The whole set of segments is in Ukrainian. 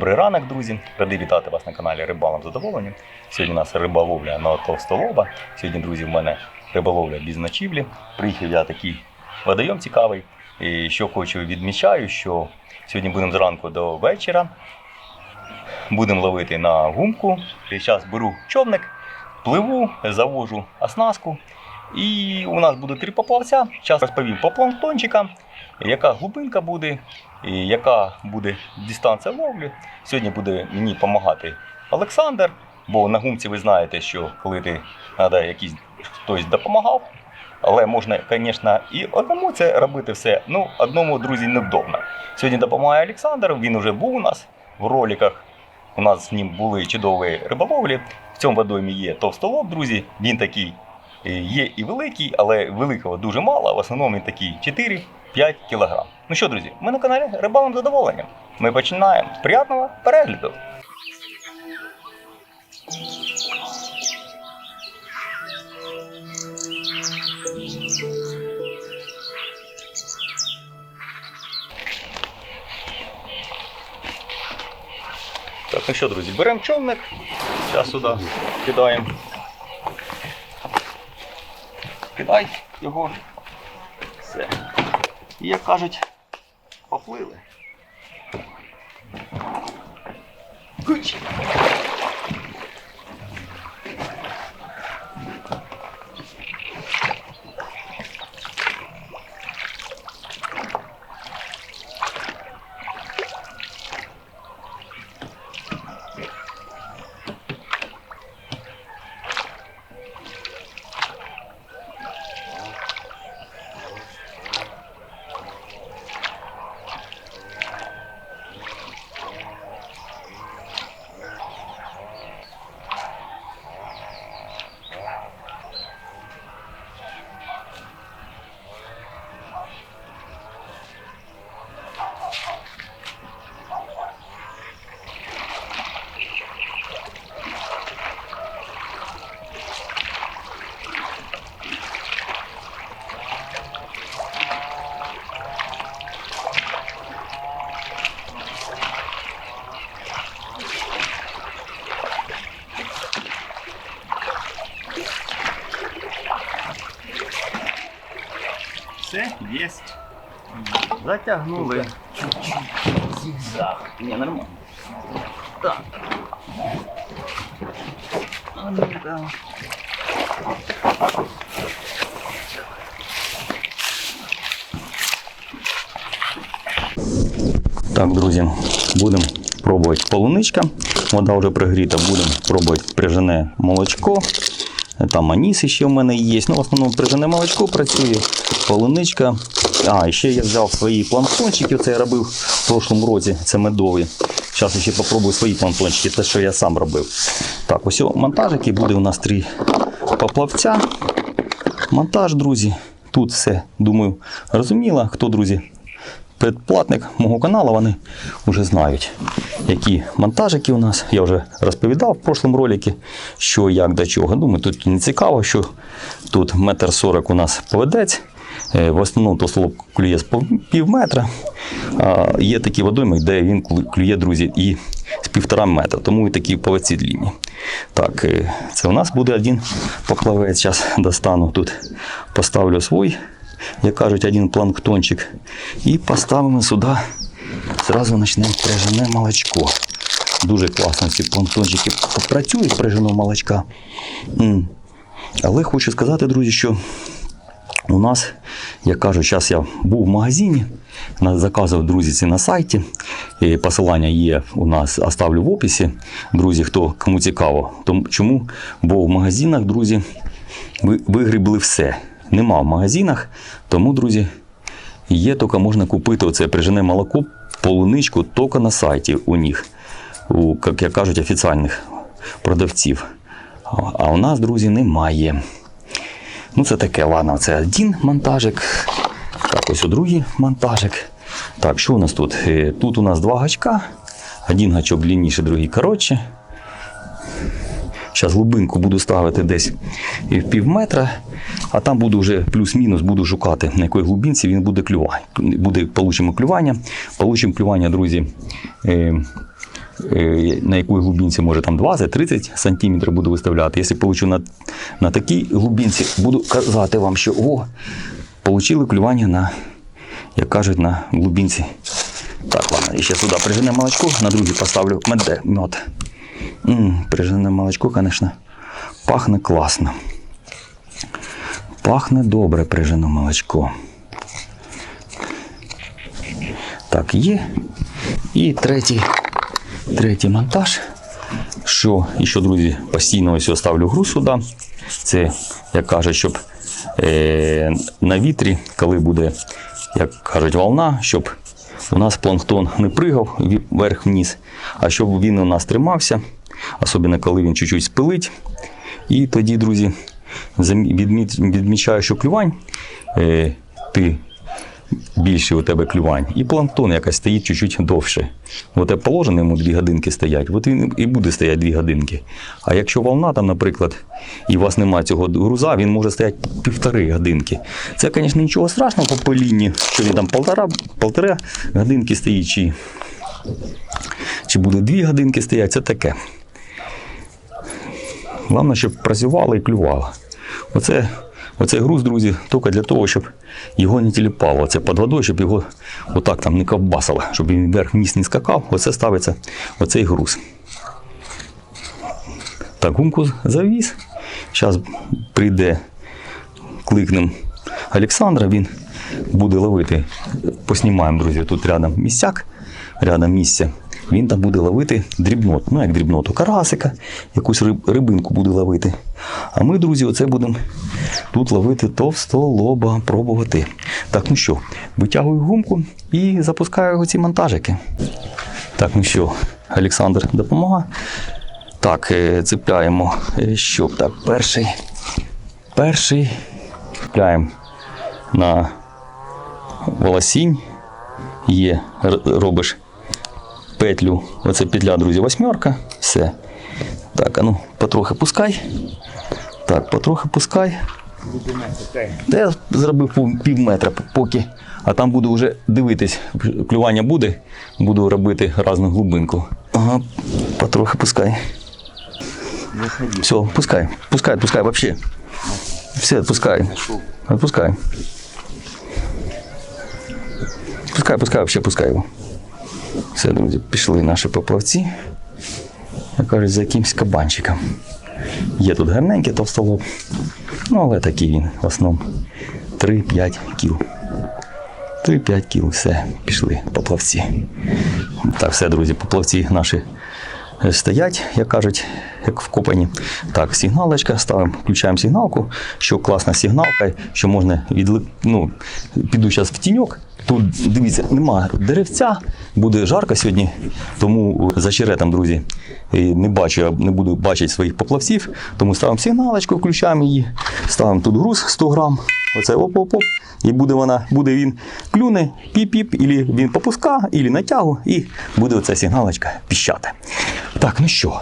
Добрий ранок, друзі! Радий вітати вас на каналі Рибалом задоволення. Сьогодні у нас риболовля на товстолоба. Сьогодні, друзі, в мене риболовля без ночівлі. Приїхав я такий водойом цікавий. І що хочу відмічаю, що сьогодні будемо зранку до вечора. Будемо ловити на гумку. Зараз беру човник, пливу, завожу оснастку. І у нас буде три поплавця. Зараз розповім по планктончикам, яка глибинка буде, і яка буде дистанція ловлі. Сьогодні буде мені допомагати Олександр, бо на гумці ви знаєте, що коли ти треба якийсь хтось допомагав. Але можна, звісно, і одному це робити все. Ну, одному, друзі, невдобно. Сьогодні допомагає Олександр, він вже був у нас в роликах. У нас з ним були чудові риболовлі. В цьому водоймі є товстолоб, друзі. Він такий є і великий, але великого дуже мало. В основному він такий 4-5 кг. Ну що, друзі, ми на каналі Рибалом задоволенням. Ми починаємо. Приятного перегляду! Так, ну що, друзі, беремо човник. Зараз сюди кидаємо. Кидай його. Все. І як кажуть, поплили. Куч. Все, єсть. Затягнули. Зігзаг. Ні, нормально. Так. А ну-ка. Так, друзі, будемо пробувати полуничка. Вода вже пригріта, будемо пробувати прижене молочко. Там аніс ще в мене є. Ну, в основному прижене молочко працює, полуничка. А, ще я взяв свої планктончики. Це я робив в прошлому році. Це медові. Зараз ще попробую свої планктончики, те, що я сам робив. Так, ось монтажики. Буде у нас три поплавця. Монтаж, друзі. Тут все, думаю, розуміло. Хто, друзі, предплатник мого каналу, вони вже знають, які монтажики у нас. Я вже розповідав в прошлому ролику, що як до чого. Думаю, тут не цікаво, що тут метр сорок у нас поведець. Е, В основному то слово клює з пів метра. А є такі водойми, де він клює, друзі, і з півтора метра, тому і такі повеці длінні. Так, е, це у нас буде один поплавець. Зараз достану тут, поставлю свій, як кажуть, один планктончик. І поставимо сюди, зразу почнемо прижене молочко. Дуже класно ці планктончики працюють приженого молочка. Але хочу сказати, друзі, що у нас, як кажуть, зараз я був в магазині, заказував друзі ці на сайті. Посилання є у нас, оставлю в описі. Друзі, хто кому цікаво. Тому, чому? Бо в магазинах, друзі, ви, вигрібли все. Нема в магазинах, тому, друзі, є тільки можна купити оце прижене молоко, полуничку тільки на сайті у них, у, як кажуть, офіційних продавців. А- А у нас, друзі, немає. Ну, це таке, ладно, це один монтажик. Так, ось у другий монтажик. Так, що у нас тут? Е, Тут у нас два гачка. Один гачок длинніший, другий коротше. Зараз глибинку буду ставити десь в пів метра, а там буду вже плюс-мінус буду шукати, на якій глибинці він буде клювати. Буде, получимо клювання. Получимо клювання, друзі, е, е, на якій глибинці, може там 20-30 сантиметрів буду виставляти. Якщо получу на, на такій глибинці, буду казати вам, що о, получили клювання на, як кажуть, на глибинці. Так, ладно, і ще сюди прижене молочко, на другий поставлю мед. Мед. М, молочко, звісно, пахне класно. Пахне добре прижене молочко. Так, є. І третій, третій монтаж. Що, і що, друзі, постійно ось ставлю гру сюди. Це, як кажуть, щоб е, на вітрі, коли буде, як кажуть, волна, щоб у нас планктон не пригав вверх-вниз, а щоб він у нас тримався, особливо коли він чуть-чуть спилить. І тоді, друзі, відмічаю, що клювань е, ти більше у тебе клювань. І планктон якось стоїть чуть-чуть довше. От як положено йому дві годинки стоять, от він і буде стояти дві годинки. А якщо волна там, наприклад, і у вас немає цього груза, він може стояти півтори годинки. Це, звісно, нічого страшного по полінні, що він там полтора, полтора годинки стоїть, чи, чи буде дві годинки стоять, це таке. Головне, щоб працювало і клювало. Оце, оцей груз, друзі, тільки для того, щоб його не тіліпало. Це під водою, щоб його отак там не ковбасило, щоб він вверх вниз не скакав. Оце ставиться оцей груз. Так, гумку завіз. Зараз прийде, кликнем Олександра, він буде ловити. Поснімаємо, друзі, тут рядом місцяк, рядом місце. Він там буде ловити дрібноту. Ну, як дрібноту, карасика, якусь риб- рибинку буде ловити. А ми, друзі, оце будемо тут ловити товстолоба, пробувати. Так, ну що, витягую гумку і запускаю ці монтажики. Так, ну що, Олександр допомагає. Так, е, цепляємо. е, Що так, перший. Перший. Цепляємо на волосінь. Є, робиш петлю. Оце петля, друзі, восьмерка. Все. Так, а ну, потрохи пускай. Так, потрохи пускай. Я зробив пів- метра поки. А там буду вже дивитись, клювання буде, буду робити різну глибинку. Ага, потрохи пускай. Все, пускай, пускай, пускай вообще. Все, отпускай. Отпускай. Пускай, пускай, вообще пускай його. Все, друзі, пішли наші поплавці. Я кажуть, за якимсь кабанчиком. Є тут гарненький товстолоб. Ну, але такий він в основному 3-5 кіл. 3-5 кіл, все, пішли поплавці. Так, все, друзі, поплавці наші стоять, як кажуть, як вкопані. Так, сигналочка, ставимо, включаємо сигналку, що класна сигналка, що можна відли... ну, піду зараз в тіньок. Тут дивіться, немає деревця, буде жарко сьогодні, тому за черетом, друзі, е, не бачу, не буду бачити своїх поплавців, тому ставимо сигналочку, включаємо її, ставимо тут груз 100 грам, оце оп-оп-оп, і буде вона, буде він клюне, піп-піп, і він попуска, і на тягу, і буде оця сигналочка піщати. Так, ну що,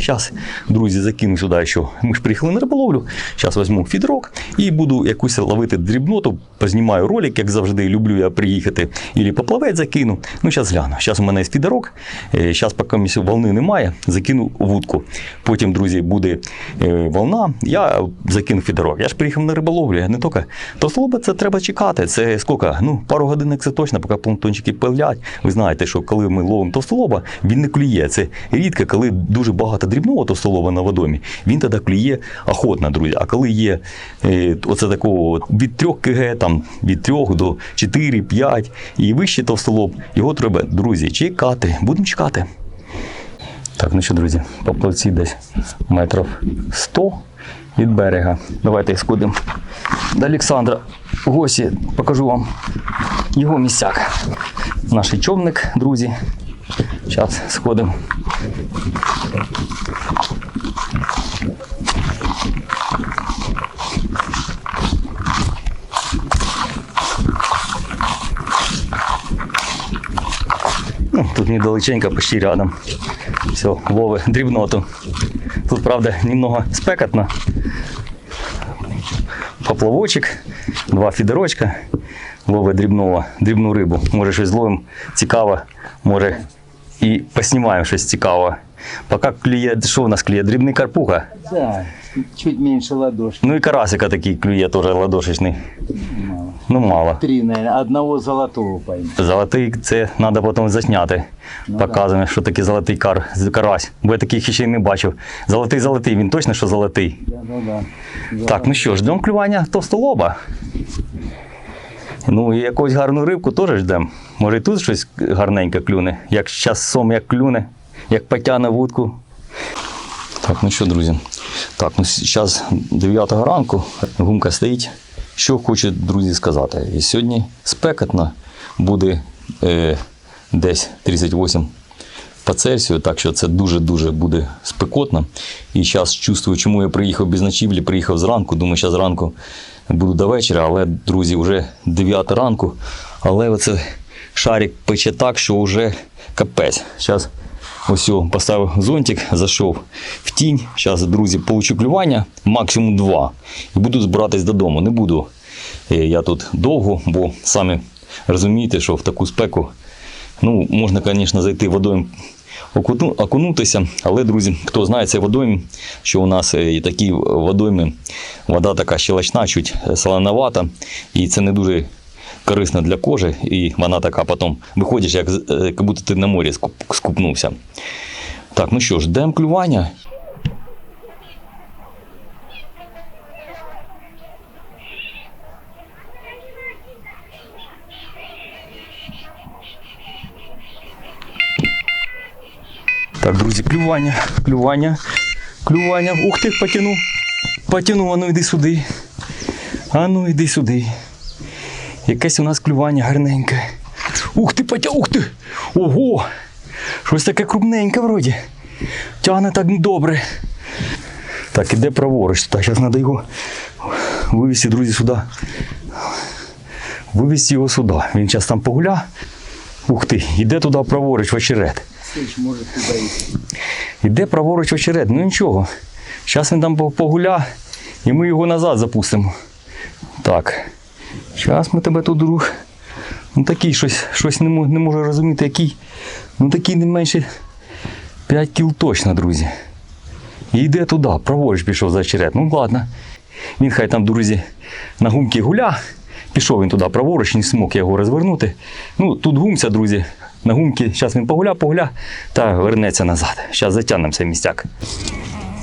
зараз, друзі, закину сюди, що ми ж приїхали на риболовлю. Зараз візьму фідерок і буду якусь ловити дрібноту, познімаю ролик, як завжди, люблю я приїхати, і поплавець закину. Ну, зараз гляну. Зараз у мене є фідерок, зараз поки місця волни немає, закину вудку. Потім, друзі, буде е, волна, я закину фідерок. Я ж приїхав на риболовлю, не тільки. То слова це треба чекати. Це скільки? Ну, пару годинок це точно, поки планктончики пилять. Ви знаєте, що коли ми ловимо товстолоба, він не клює. Це рідко, коли дуже багато дрібного товстолоба на водомі, він тоді клює охотно, друзі. А коли є е, оце такого від 3 кг, там, від 3 до 4, 5 і вище товстолоб, його треба, друзі, чекати. Будемо чекати. Так, ну що, друзі, поплавці десь метрів 100 від берега. Давайте їх сходимо до Олександра. В гості покажу вам його місцяк. Наш човник, друзі. Зараз сходимо. Ну, тут недалеченько, почти рядом. Все, лови дрібноту. Тут, правда, немного спекотно. Поплавочок, два фідерочка, лови дрібного, дрібну рибу. Може щось зловимо цікаво, може і поснімаємо щось цікаве. Поки кліє, що у нас кліє? Дрібний карпуха. Чуть меньше ладошки. Ну і карасика такий клює теж ладошечний. Мало. Ну мало. Три, наверное, одного золотого пойму. Золотий це треба потім засняти. Ну, Показуємо, що таке золотий кар, карась. Бо я таких ще й не бачив. Золотий золотий, він точно що золотий. Да, да, да. Так, ну що, ждемо клювання товстолоба. Ну, і якусь гарну рибку теж ждемо. Може і тут щось гарненьке клюне. Як зараз сом як клюне, як потягне вудку. Так, ну що, друзі. Так, ну зараз 9 ранку, гумка стоїть. Що хочу, друзі, сказати. І сьогодні спекотно буде е, десь 38 по Цельсію, так що це дуже-дуже буде спекотно. І зараз чувствую, чому я приїхав без ночівлі, приїхав зранку. Думаю, що зранку буду до вечора, але, друзі, вже 9 ранку. Але оце шарик пече так, що вже капець. Зараз ось поставив зонтик, зайшов в тінь. Зараз, друзі, получу клювання, максимум 2. І буду збиратись додому. Не буду е, я тут довго, бо самі розумієте, що в таку спеку Ну, можна, звісно, зайти водою окунутися, але, друзі, хто знає цей водойм, що у нас е, і такі водойми, вода така щелочна, чуть е, солоновата, і це не дуже корисно для кожи, і вона така потім виходиш, як, е, як будто ти на морі скупнувся. Так, ну що ж, ждемо клювання. Так, друзі, клювання, клювання, клювання. Ух ти, потягнув. Потягнув, а ну йди сюди. А ну йди сюди. Якесь у нас клювання гарненьке. Ух ти, потяг, ух ти! Ого! Щось таке крупненьке вроді. Тягне так добре. Так, іде праворуч. Так, зараз треба його вивезти, друзі, сюди. Вивезти його сюди. Він зараз там погуля. Ух ти, іде туди праворуч в очерет. Слышь, может, туда. Іде праворуч очеред, ну нічого. Зараз він там погуля, і ми його назад запустимо. Так. Зараз ми тебе тут, друг. Ну такий щось, щось не, мо- не можу розуміти, який. Ну такий не менше 5 кіл точно, друзі. І йде туди, праворуч пішов за очеред. Ну ладно. Він хай там, друзі, на гумки гуля. Пішов він туди праворуч, не смог його розвернути. Ну, тут гумця, друзі, на гумки. Зараз він погуля, погуля та вернеться назад. Зараз затягнемо цей містяк.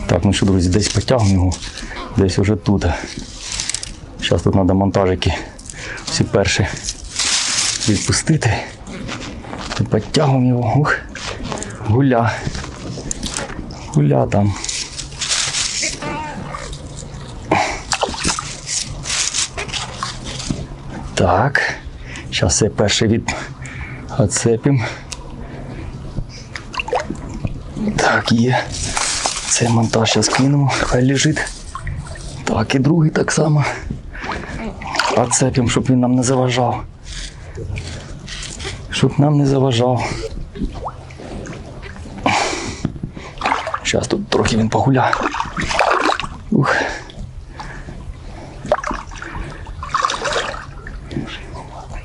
Так, ну що, друзі, десь потягнемо його, десь вже тут. Зараз тут треба монтажики всі перші відпустити. Тут підтягуємо його. Ух, гуля. Гуля там. Так. Зараз я перший від оцепим. Так, є. Цей монтаж зараз кинемо, хай лежить. Так, і другий так само. Оцепим, щоб він нам не заважав. Щоб нам не заважав. Зараз тут трохи він погуля. Ух.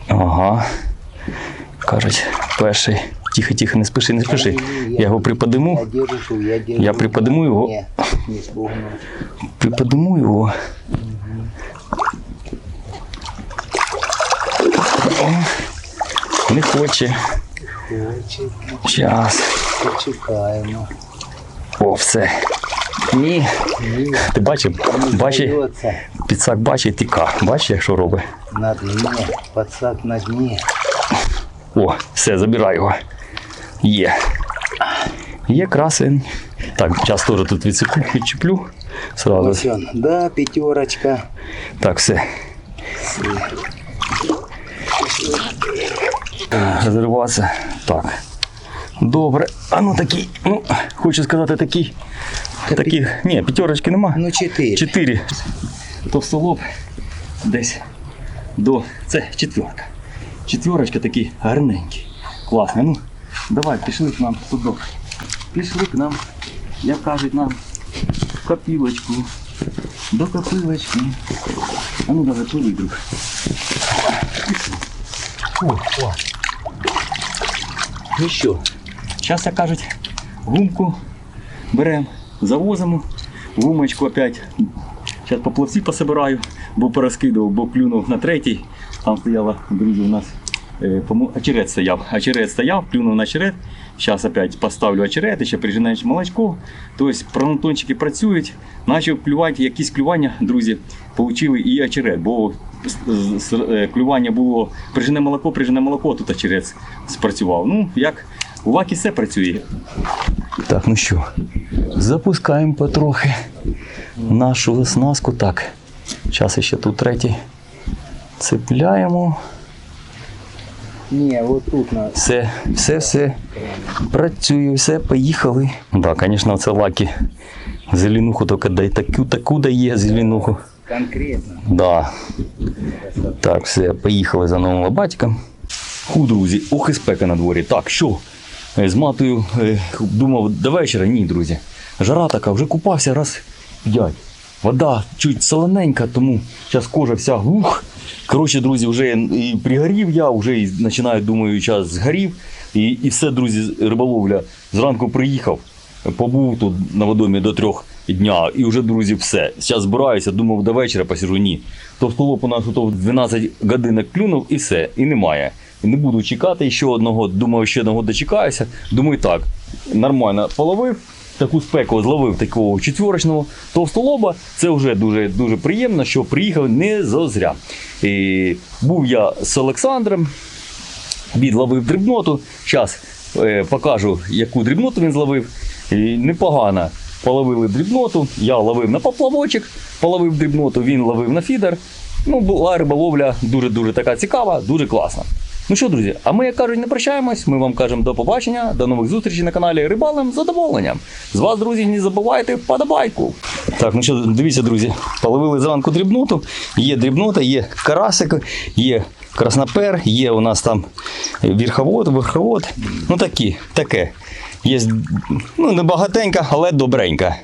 Ага. Кажуть, перший. Тихо, тихо, не спіши, не спіши. Я його приподиму. Я. Приподниму спугну. Приподниму його. О, не хоче. Час. почекаємо. О, все. Ні. Ні, Ти бачив? Бачиш, підсак бачить, тіка. Бачиш, як що робить? На дні, подсак на дні. О, все, забирай його. Є. Є красень. Так, час теж тут відсеку, відчеплю. Сразу. Ось он. Да, пятерочка. Так, все. Розриватися. Так. Добре. А ну такий, ну, хочу сказати, такий. Такий. Ні, п'ятерочки нема. Ну, чотири. Чотири. Товстолоб десь до. Це четверка. Четверочка такий гарненький. Класний. Ну, давай, пішли к нам туди. Пішли к нам, як кажуть нам, в копілочку. До копилочки. А ну давай друг. О, о. Ну що, Зараз, як кажуть, гумку беремо, завозимо, гумочку опять. Зараз поплавці пособираю, бо перескидував, бо клюнув на третій. Там стояла, друзі, у нас е, очерет стояв. Очерет стояв, плюнув на очерет. Зараз опять поставлю очерет, ще прижинаєш молочко. Тобто пронатончики працюють, почав клювати, якісь клювання, друзі, отримали і очерет, бо е, клювання було прижине молоко, прижине молоко, тут очерет спрацював. Ну, як у Вакі все працює. Так, ну що, запускаємо потрохи нашу оснастку. Так, зараз ще тут третій. Цепляємо. Ні, от тут на Все, все, все. Працює, все, поїхали. Так, да, звісно, це лаки. Зеленуху тільки дай таку, таку дає зеленуху. конкретно. Да. Так, все, поїхали за новим лобатиком. Ху, друзі, ох і спека на дворі. Так, що? Е, З матою е, думав до вечора. Ні, друзі. Жара така, вже купався раз п'ять. Вода чуть солоненька, тому зараз кожа вся ух. Коротше, друзі, вже і пригорів я, вже і починаю, думаю, час згорів. І, і все, друзі, риболовля. Зранку приїхав, побув тут на водомі до трьох дня, і вже, друзі, все. Зараз збираюся, думав, до вечора посижу. Ні. То столоп у нас то 12 годинок клюнув і все, і немає. Не буду чекати ще одного, думаю, ще одного дочекаюся. Думаю, так, нормально половив. Таку спеку зловив такого четверочного товстолоба. Це вже дуже дуже приємно, що приїхав не зозря. І був я з Олександром, він ловив дрібноту. Зараз е, покажу, яку дрібноту він зловив. І непогано. Половили дрібноту. Я ловив на поплавочок, половив дрібноту, він ловив на фідер. Ну, була риболовля дуже-дуже така цікава, дуже класна. Ну що, друзі, а ми, як кажуть, не прощаємось. Ми вам кажемо до побачення, до нових зустрічей на каналі Рибалем з задоволенням. З вас, друзі, не забувайте вподобайку. Так, ну що, дивіться, друзі, половили зранку дрібноту. Є дрібнота, є карасик, є краснопер, є у нас там верховод, верховод. Ну такі, таке. Є ну, багатенька, але добренька.